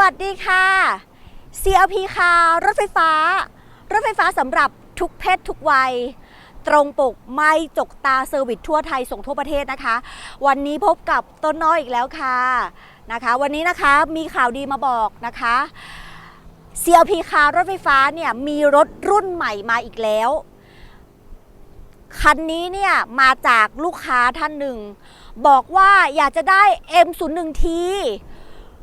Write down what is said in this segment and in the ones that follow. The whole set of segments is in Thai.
วัสดีค่ะ CLP ค่ะรถไฟฟ้า รถไฟฟ้าสำหรับทุกเพศทุกวัย ตรงปกไม่จกตาเซอร์วิสทั่วไทยส่งทั่วประเทศนะคะ วันนี้พบกับต้นน้อยอีกแล้วค่ะนะคะ วันนี้นะคะมีข่าวดีมาบอกนะคะ CLP คารถไฟฟ้าเนี่ยมีรถรุ่นใหม่มาอีกแล้ว คันนี้เนี่ยมาจากลูกค้าท่านหนึ่ง บอกว่าอยากจะได้ M01T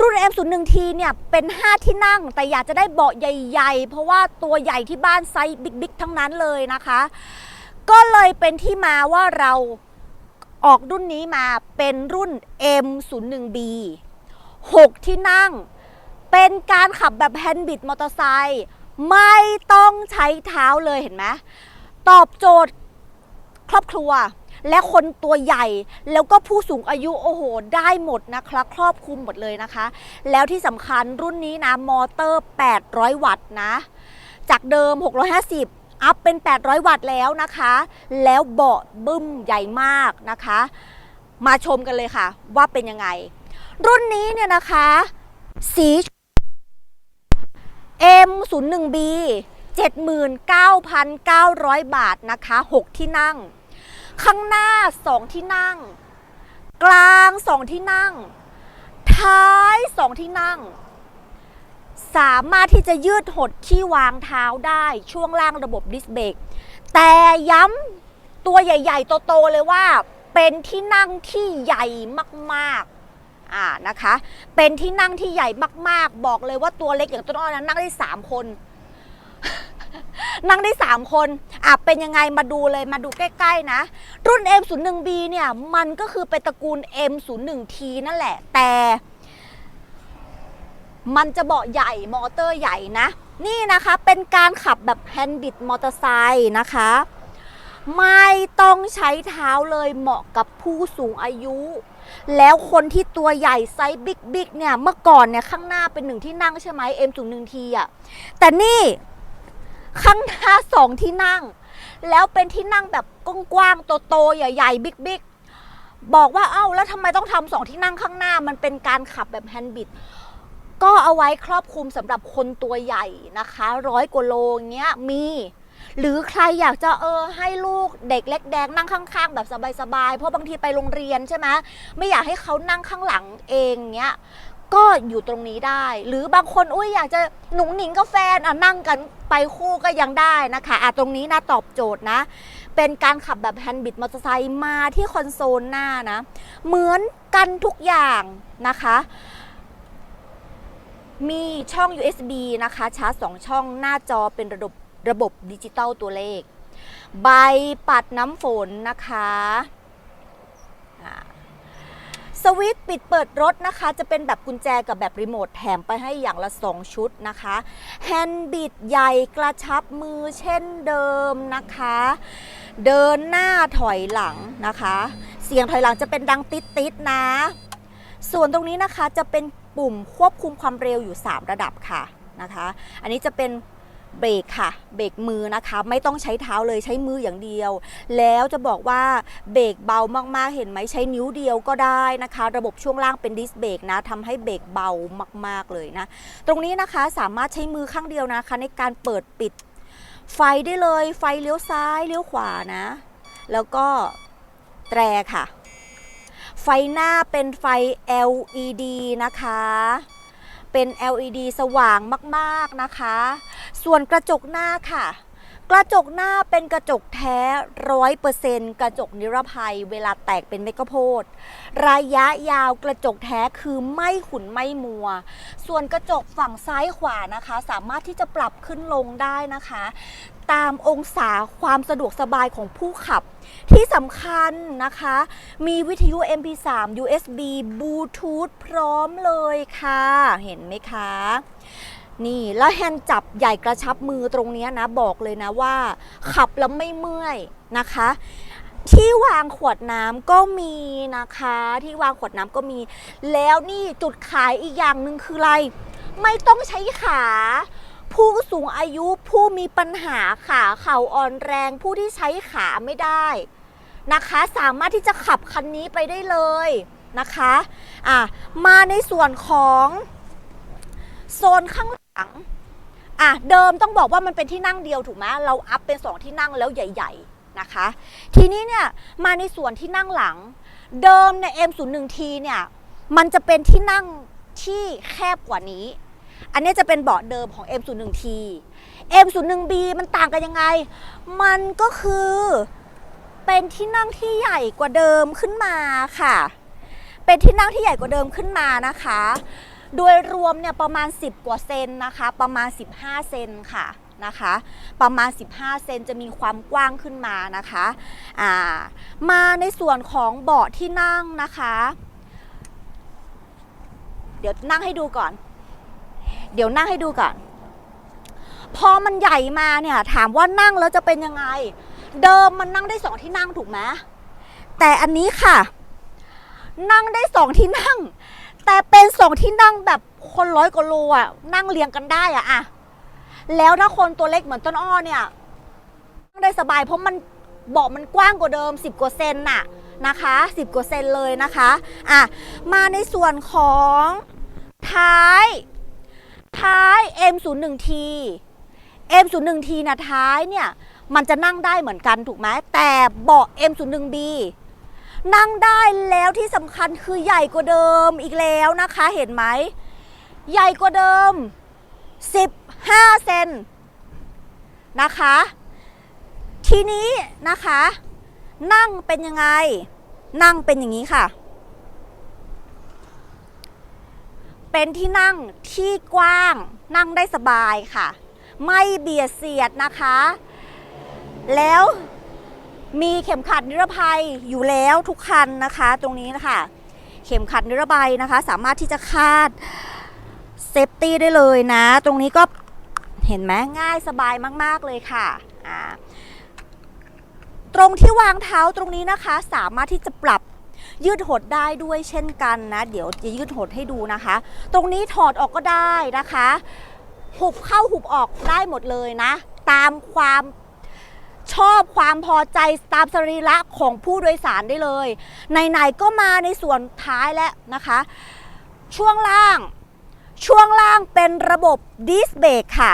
รุ่น M01T เนี่ยเป็น 5 ที่นั่ง แต่อยากจะได้เบาะใหญ่ ๆ เพราะว่าตัวใหญ่ที่บ้านไซส์บิ๊กๆทั้งนั้นเลยนะคะ ก็เลยเป็นที่มาว่าเราออกรุ่นนี้มาเป็นรุ่น M01B 6 ที่นั่ง เป็นการขับแบบแฮนด์บิดมอเตอร์ไซค์ไม่ต้องใช้เท้าเลยเห็นไหมตอบโจทย์ครอบครัว และคนตัวใหญ่ แล้วก็ผู้สูงอายุโอ้โห ได้หมดนะคะครอบคลุมหมดเลยนะคะ แล้วที่สำคัญรุ่นนี้นะมอเตอร์ 800 วัตต์นะ จากเดิม 650อัพเป็น 800 วัตต์แล้วนะคะ แล้วเบาะบึ้มใหญ่มากนะคะ มาชมกันเลยค่ะ ว่าเป็นยังไง รุ่นนี้เนี่ยนะคะ สี M01B 79,900 บาทนะคะ 6 ที่นั่ง ข้างหน้า2ที่นั่ง กลาง2ที่นั่ง ท้าย2ที่นั่ง สามารถที่จะยืดหดที่วางเท้าได้ช่วงล่างระบบดิสเบรกแต่ย้ำตัวใหญ่ ๆ โต ๆ เลยว่า เป็นที่นั่งที่ใหญ่มากๆอ่านะคะ เป็นที่นั่งที่ใหญ่มาก ๆ บอกเลยว่าตัวเล็กอย่างต้นอ้อนั้นนั่งได้ 3 คน นั่งได้ 3 คนอะเป็นยังไงมาดูเลยมาดูใกล้ๆนะ รุ่น M01B เนี่ย มันก็คือเป็นตระกูล M01T นั่นแหละ แต่มันจะเบาะใหญ่มอเตอร์ใหญ่นะ นี่นะคะเป็นการขับแบบแฮนด์บิดมอเตอร์ไซค์นะคะ ไม่ต้องใช้เท้าเลยเหมาะกับผู้สูงอายุ แล้วคนที่ตัวใหญ่ไซส์บิ๊กบิ๊กเนี่ย เมื่อก่อนเนี่ย ข้างหน้าเป็นหนึ่งที่นั่งใช่ไหม M01T อะแต่นี่ ข้างหน้าสองที่นั่ง แล้วเป็นที่นั่งแบบกว้างๆโตๆใหญ่ๆบิ๊กๆ บอกว่าเอ้าแล้วทำไมต้องทำสองที่นั่งข้างหน้ามันเป็นการขับแบบแฮนด์บิดก็เอาไว้ครอบคลุมสำหรับคนตัวใหญ่นะคะร้อยกว่าโลเงี้ยมี หรือใครอยากจะเออให้ลูกเด็กเล็กแดงนั่งข้างๆ แบบสบายๆ เพราะบางทีไปโรงเรียนใช่ไหมไม่อยากให้เขานั่งข้างหลังเองเงี้ย ก็อยู่ตรงนี้ได้ หรือบางคนอุ้ยอยากจะหนุ่งหนิงกับแฟนอะนั่งกันไปคู่ก็ยังได้นะคะอะตรงนี้นะตอบโจทย์นะ เป็นการขับแบบแฮนด์บิดมอเตอร์ไซค์มาที่คอนโซลหน้านะ เหมือนกันทุกอย่างนะคะ มีช่อง USB นะคะชาร์จ2ช่องหน้าจอเป็นระบบระบบดิจิตอลตัวเลข ใบปัดน้ำฝนนะคะ สวิตช์ปิดเปิดรถนะคะ จะเป็นแบบกุญแจกับแบบรีโมทแถมไปให้อย่างละ 2 ชุดนะคะแฮนด์บิดใหญ่กระชับมือเช่นเดิมนะคะ เดินหน้าถอยหลังนะคะ เสียงถอยหลังจะเป็นดังติดๆนะ ส่วนตรงนี้นะคะจะเป็นปุ่มควบคุมความเร็วอยู่ 3 ระดับค่ะนะคะ อันนี้จะเป็น เบรกค่ะ เบรกมือนะคะ ไม่ต้องใช้เท้าเลยใช้มืออย่างเดียว แล้วจะบอกว่าเบรกเบามากๆ เห็นไหมใช้นิ้วเดียวก็ได้นะคะ ระบบช่วงล่างเป็นดิสเบรกนะทำให้เบรกเบามากๆเลยนะ ตรงนี้นะคะสามารถใช้มือข้างเดียวนะคะ ในการเปิดปิด ไฟได้เลยไฟเลี้ยวซ้ายเลี้ยวขวานะ แล้วก็แตรค่ะ ไฟหน้าเป็นไฟ LED นะคะ เป็น LED สว่างมากๆนะคะ ส่วนกระจกหน้าค่ะ กระจกหน้าเป็นกระจกแท้ร้อยเปอร์เซ็นต์กระจกนิรภัย เวลาแตกเป็นเมกะโพดระยะยาวกระจกแท้คือไม่ขุ่นไม่มัว ส่วนกระจกฝั่งซ้ายขวานะคะ สามารถที่จะปรับขึ้นลงได้นะคะ ตามองศาความสะดวกสบายของผู้ขับ ที่สำคัญนะคะ มีวิทยุ MP3 USB Bluetooth พร้อมเลยค่ะ เห็นไหมคะ นี่แล้วแฮนด์จับใหญ่กระชับมือตรงนี้นะบอกเลยนะว่า ขับแล้วไม่เมื่อยนะคะที่วางขวดน้ำก็มีนะคะ ที่วางขวดน้ำก็มี แล้วนี่จุดขายอีกอย่างหนึ่งคืออะไร ไม่ต้องใช้ขา ผู้สูงอายุผู้มีปัญหาขาเข่าอ่อนแรงผู้ที่ใช้ขาไม่ได้นะคะ สามารถที่จะขับคันนี้ไปได้เลยนะคะอะมาในส่วนของโซนข้างหลังอะเดิมต้องบอกว่ามันเป็นที่นั่งเดียวถูกไหมเราอัพเป็นสองที่นั่งแล้วใหญ่ ๆนะคะ ทีนี้เนี่ยมาในส่วนที่นั่งหลัง เดิมใน M01T เนี่ยมันจะเป็นที่นั่งที่แคบกว่านี้ อันนี้จะเป็นเบาะเดิมของ M01T M01B มันต่างกันยังไง มันก็คือเป็นที่นั่งที่ใหญ่กว่าเดิมขึ้นมาค่ะ เป็นที่นั่งที่ใหญ่กว่าเดิมขึ้นมานะคะ โดยรวมเนี่ยประมาณ 10 กว่าเซนนะคะ ประมาณ 15 เซนค่ะนะคะ ประมาณ 15 เซนจะมีความกว้างขึ้นมานะคะอ่ามาในส่วนของเบาะที่นั่งนะคะ เดี๋ยวนั่งให้ดูก่อน เดี๋ยวนั่งให้ดูก่อน พอมันใหญ่มาเนี่ย ถามว่านั่งแล้วจะเป็นยังไง เดิมมันนั่งได้สองที่นั่งถูกไหมแต่อันนี้ค่ะ นั่งได้สองที่นั่ง แต่เป็นสองที่นั่งแบบคนร้อยกว่าโลอะ นั่งเรียงกันได้อะอะแล้วถ้าคนตัวเล็กเหมือนต้นอ้อเนี่ยนั่งได้สบายเพราะมันเบาะมันกว้างกว่าเดิม 10 กว่าเซนน่ะนะคะ 10 กว่าเซนเลยนะคะ อะ มาในส่วนของท้าย ท้าย M01T M01T นะท้ายเนี่ย มันจะนั่งได้เหมือนกันถูกไหมแต่เบาะ M01B นั่งได้แล้วที่สำคัญคือใหญ่กว่าเดิมอีกแล้วนะคะเห็นไหม ใหญ่กว่าเดิม 15 เซนนะคะ ทีนี้นะคะ นั่งเป็นยังไง นั่งเป็นอย่างนี้ค่ะ เป็นที่นั่งที่กว้างนั่งได้สบายค่ะ ไม่เบียดเสียดนะคะ แล้วมีเข็มขัดนิรภัยอยู่แล้วทุกคันนะคะ ตรงนี้นะคะ เข็มขัดนิรภัยนะคะ สามารถที่จะคาดเซฟตี้ได้เลยนะ ตรงนี้ก็เห็นไหมง่ายสบายมาก ๆ เลยค่ะตรงที่วางเท้าตรงนี้นะคะ สามารถที่จะปรับ ยืดหดได้ด้วยเช่นกันนะ เดี๋ยวจะยืดหดให้ดูนะคะ ตรงนี้ถอดออกก็ได้นะคะ หุบเข้าหุบออกได้หมดเลยนะ ตามความชอบความพอใจตามสรีระของผู้โดยสารได้เลยไหนๆก็มาในส่วนท้ายแล้วนะคะ ช่วงล่าง ช่วงล่างเป็นระบบดิสเบรกค่ะ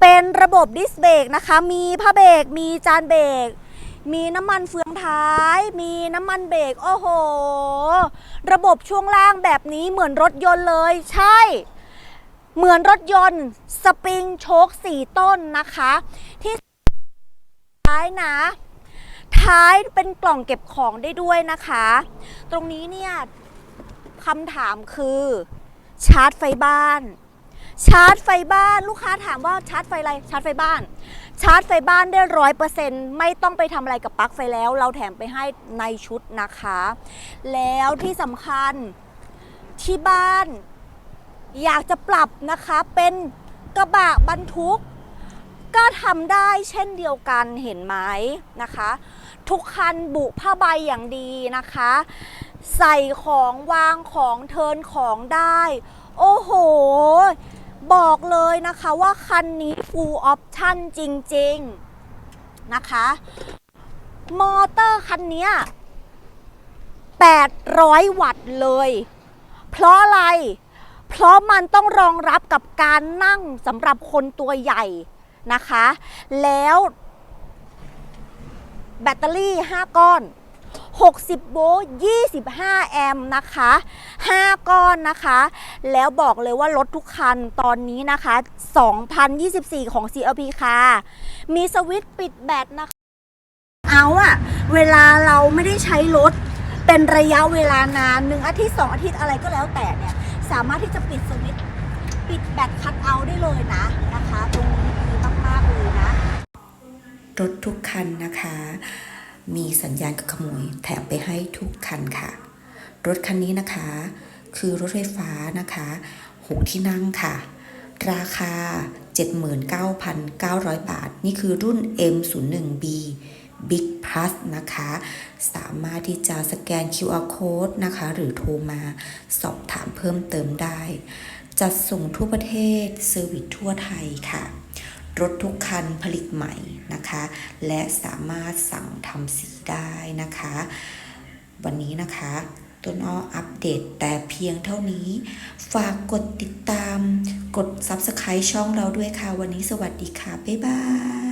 เป็นระบบดิสเบรกนะคะ มีผ้าเบรกมีจานเบรก มีน้ำมันเฟืองท้าย มีน้ำมันเบรก โอ้โห ระบบช่วงล่างแบบนี้เหมือนรถยนต์เลย ใช่ เหมือนรถยนต์ สปริงโชคสี่ต้นนะคะ ที่ท้ายนะ ท้ายเป็นกล่องเก็บของได้ด้วยนะคะ ตรงนี้เนี่ยคำถามคือ ชาร์จไฟบ้าน ชาร์จไฟบ้าน ลูกค้าถามว่าชาร์จไฟอะไร ชาร์จไฟบ้าน ชาร์จไฟบ้านได้ร้อยเปอร์เซ็นต์ไม่ต้องไปทำอะไรกับปลั๊กไฟแล้ว เราแถมไปให้ในชุดนะคะ แล้วที่สำคัญที่บ้าน อยากจะปรับนะคะเป็นกระบะบรรทุก ก็ทำได้เช่นเดียวกันเห็นไหมนะคะ ทุกคันบุผ้าใบอย่างดีนะคะ ใส่ของวางของเทินของได้ โอ้โห บอกเลยนะคะว่าคันนี้ full option จริง ๆ นะคะ มอเตอร์คันเนี้ย800 วัตต์เลย เพราะอะไร เพราะมันต้องรองรับกับการนั่งสำหรับคนตัวใหญ่นะคะ แล้วแบตเตอรี่ 5 ก้อน 60 โวลต์ 25 แอมป์นะคะ 5 ก้อนนะคะ แล้วบอกเลยว่ารถทุกคันตอนนี้นะคะ 2024 ของ CLP ค่ะ มีสวิตช์ปิดแบตนะคะ เอาอะเวลาเราไม่ได้ใช้รถเป็นระยะเวลานานหนึ่งอาทิตย์สองอาทิตย์อะไรก็แล้วแต่เนี่ย สามารถที่จะปิดสวิตช์ปิดแบตคัทเอาได้เลยนะนะคะ ตรงนี้ดีมากๆเลยนะ รถทุกคันนะคะ มีสัญญาณกับขโมยแถมไปให้ทุกคันค่ะ รถคันนี้นะคะ คือรถไฟฟ้านะคะ6ที่นั่งค่ะ ราคา 79,900 บาท นี่คือรุ่น M01B Big Plus นะคะ สามารถที่จะสแกน QR Code นะคะ หรือโทรมาสอบถามเพิ่มเติมได้ จัดส่งทั่วประเทศเซอร์วิสทั่วไทยค่ะ รถทุกคันผลิตใหม่นะคะ และสามารถสั่งทำสีได้นะคะ วันนี้นะคะ ต้นอ้ออัปเดตแต่เพียงเท่านี้ ฝากกดติดตาม กด Subscribe ช่องเราด้วยค่ะ วันนี้สวัสดีค่ะ บ๊ายบาย